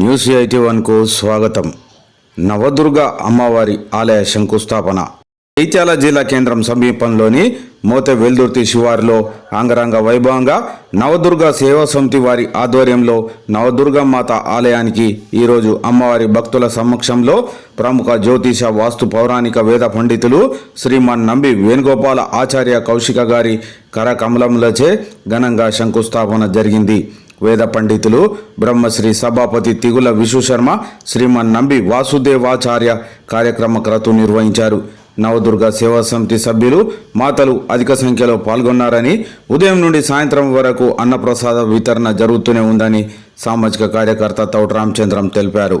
News eighty వన్కు స్వాగతం. నవదుర్గ అమ్మవారి ఆలయ శంకుస్థాపన. జైత్యాల జిల్లా కేంద్రం సమీపంలోని మోతే వెల్దుర్తి శివారులో అంగరంగ వైభవంగా నవదుర్గ సేవా సమితి వారి ఆధ్వర్యంలో నవదుర్గ మాత ఆలయానికి ఈరోజు అమ్మవారి భక్తుల సమక్షంలో ప్రముఖ జ్యోతిష వాస్తు పౌరాణిక వేద పండితులు శ్రీమాన్ నంబి వేణుగోపాల ఆచార్య కౌశిక గారి కరకమలములచే ఘనంగా శంకుస్థాపన జరిగింది. వేద పండితులు బ్రహ్మశ్రీ సభాపతి తిగుల విశ్వశర్మ శ్రీమన్ నంబి వాసుదేవాచార్య కార్యక్రమ క్రతు నిర్వహించారు నవదుర్గ సేవా సమితి సభ్యులు మాతలు అధిక సంఖ్యలో పాల్గొన్నారని ఉదయం నుండి సాయంత్రం వరకు అన్నప్రసాద వితరణ జరుగుతూనే ఉందని సామాజిక కార్యకర్త తౌట రామచంద్రం తెలిపారు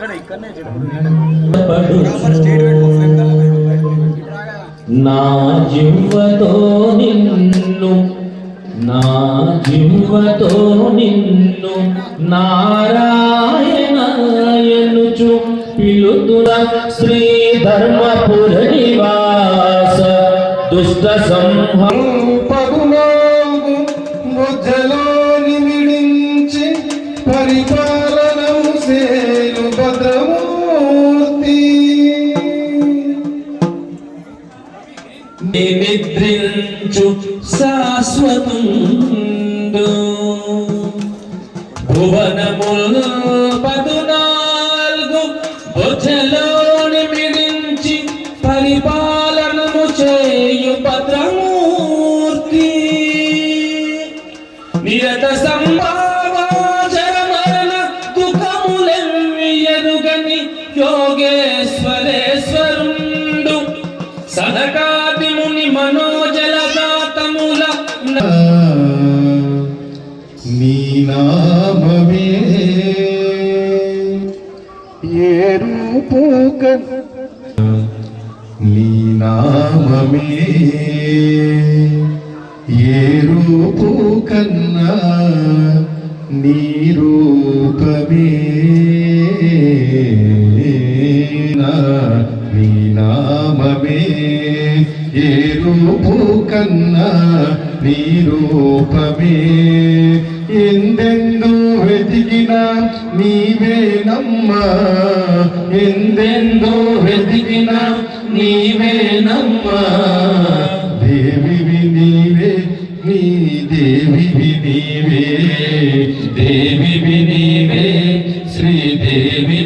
కట్ చేస్తున్నా నా జివ్వతో నిన్ను నా జివ్వతో నిన్ను నారాయణయనుచు పిలుతున శ్రీ ధర్మపుర నివాస దుష్ట సంహ నిద్రించు శాశ్వతుండు. భువనముల్ పదునాలుగు బొచ్చలోని మిడించి పరిపాలనము చేయు భద్రమూర్తి. నిరత సంభావాచర మరణ ఎరుగని యోగేశ్వరేశ్వరుండు నామమే ఏ రూపు నీ నామమే ఏ రూపు కన్నా నీ రూపమే నా- నామమే ఏ రూపు కన్నా నీ రూపమే ఎందెందు వెతికినా నీవేనమ్మా ఎందెందు వెతికినా నీవేనమ్మా దేవివి నీవే నీ దేవివి నీవే దేవివి నీవే శ్రీదేవి